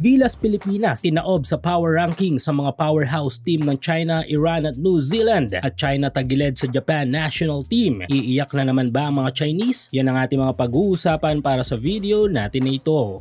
Gilas Pilipinas tinaob sa power ranking sa mga powerhouse team ng China, Iran at New Zealand at China tagilid sa Japan national team. Iiyak na naman ba ang mga Chinese? Yan ang ating mga pag-uusapan para sa video natin na ito.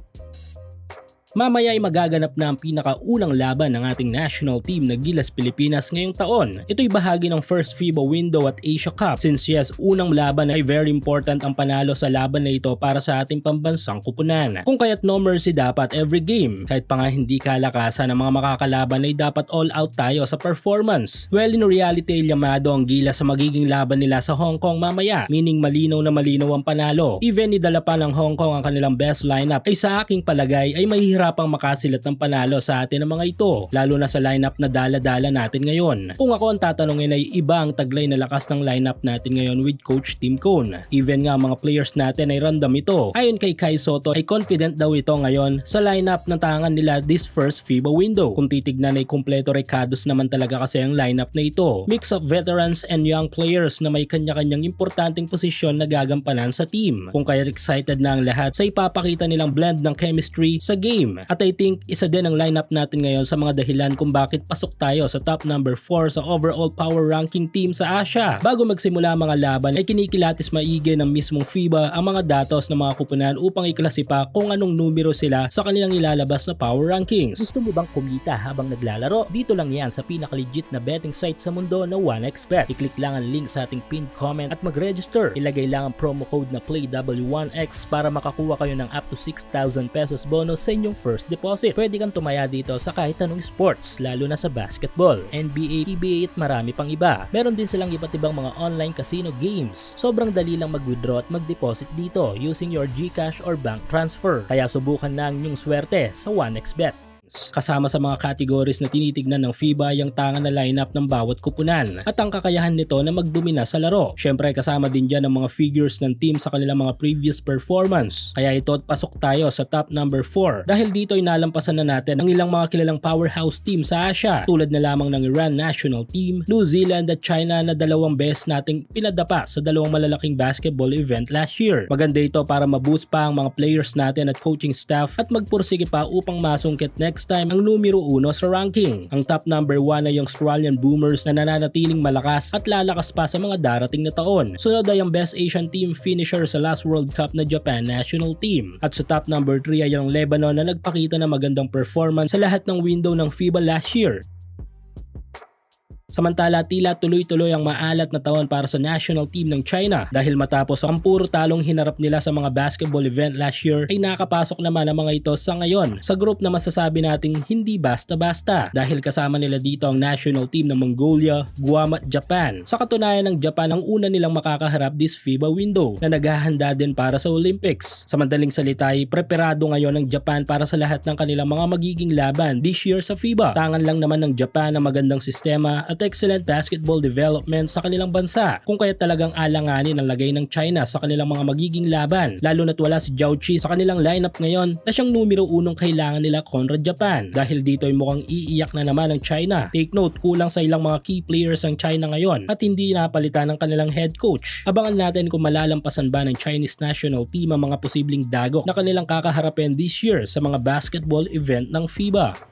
Mamaya ay magaganap na ang pinakaunang laban ng ating national team na Gilas Pilipinas ngayong taon. Ito'y bahagi ng first FIBA window at Asia Cup since yes, unang laban ay very important ang panalo sa laban na ito para sa ating pambansang kupunan. Kung kaya't no mercy dapat every game, kahit pa nga hindi kalakasan ng mga makakalaban ay dapat all out tayo sa performance. Well in reality, Yamado ang Gilas sa magiging laban nila sa Hong Kong mamaya, meaning malinaw na malinaw ang panalo. Even idala pa ng Hong Kong ang kanilang best lineup ay sa aking palagay ay mahihirap mahihirapang makasilat ng panalo sa atin ng mga ito, lalo na sa lineup na dala-dala natin ngayon. Kung ako ang tatanungin ay iba ang taglay na lakas ng lineup natin ngayon with Coach Tim Cone. Even nga mga players natin ay random ito. Ayon kay Kai Soto ay confident daw ito ngayon sa lineup ng tangan nila this first FIBA window. Kung titignan ay kumpleto recados naman talaga kasi ang lineup na ito. Mix of veterans and young players na may kanya-kanyang importanteng posisyon na gagampanan sa team. Kung kaya excited na ang lahat sa ipapakita nilang blend ng chemistry sa game team. At I think isa din ang lineup natin ngayon sa mga dahilan kung bakit pasok tayo sa top number 4 sa overall power ranking team sa Asia. Bago magsimula mga laban ay kinikilatis maigi ng mismong FIBA ang mga datos ng mga kupunan upang iklasipa kung anong numero sila sa kanilang ilalabas na power rankings. Gusto mo bang kumita habang naglalaro? Dito lang yan sa pinaka-legit na betting site sa mundo na 1xBet. I-click lang ang link sa ating pinned comment at mag-register. Ilagay lang ang promo code na PLAYW1X para makakuha kayo ng up to 6,000 pesos bonus sa inyong first deposit. Pwede kang tumaya dito sa kahit anong sports, lalo na sa basketball, NBA, PBA at marami pang iba. Meron din silang iba't ibang mga online casino games. Sobrang dali lang mag-withdraw at mag-deposit dito using your GCash or bank transfer. Kaya subukan na ang inyong swerte sa 1xBet. Kasama sa mga categories na tinitignan ng FIBA yung tanga na lineup ng bawat kupunan at ang kakayahan nito na magdomina sa laro. Syempre kasama din dyan ang mga figures ng team sa kanilang mga previous performance. Kaya ito at pasok tayo sa top number 4 dahil dito ay nalampasan na natin ang ilang mga kilalang powerhouse team sa Asia tulad na lamang ng Iran national team, New Zealand at China na dalawang best nating pinadapa sa dalawang malalaking basketball event last year. Maganda ito para ma-boost pa ang mga players natin at coaching staff at magpursige pa upang masungkit next next time ang numero 1 sa ranking. Ang top number 1 ay yung Australian Boomers na nananatiling malakas at lalakas pa sa mga darating na taon. Sunod ay ang Best Asian Team finisher sa last World Cup na Japan national team. At sa top number 3 ay ang Lebanon na nagpakita ng magandang performance sa lahat ng window ng FIBA last year. Samantala tila tuloy-tuloy ang maalat na taon para sa national team ng China dahil matapos ang puro talong hinarap nila sa mga basketball event last year ay nakapasok naman ang mga ito sa ngayon sa group na masasabi nating hindi basta-basta dahil kasama nila dito ang national team ng Mongolia, Guam at Japan. Sa katunayan ng Japan ang una nilang makakaharap this FIBA window na naghahanda din para sa Olympics. Sa madaling salita ay preparado ngayon ng Japan para sa lahat ng kanilang mga magiging laban this year sa FIBA. Tangan lang naman ng Japan ang magandang sistema at excellent basketball development sa kanilang bansa kung kaya talagang alanganin ang lagay ng China sa kanilang mga magiging laban lalo na't wala si Zhao Qi sa kanilang lineup ngayon na siyang numero unong kailangan nila kontra Japan dahil dito ay mukhang iiyak na naman ang China. Take note, kulang sa ilang mga key players ang China ngayon at hindi napalitan ng kanilang head coach. Abangan natin kung malalampasan ba ng Chinese national team ang mga posibleng dagok na kanilang kakaharapin this year sa mga basketball event ng FIBA.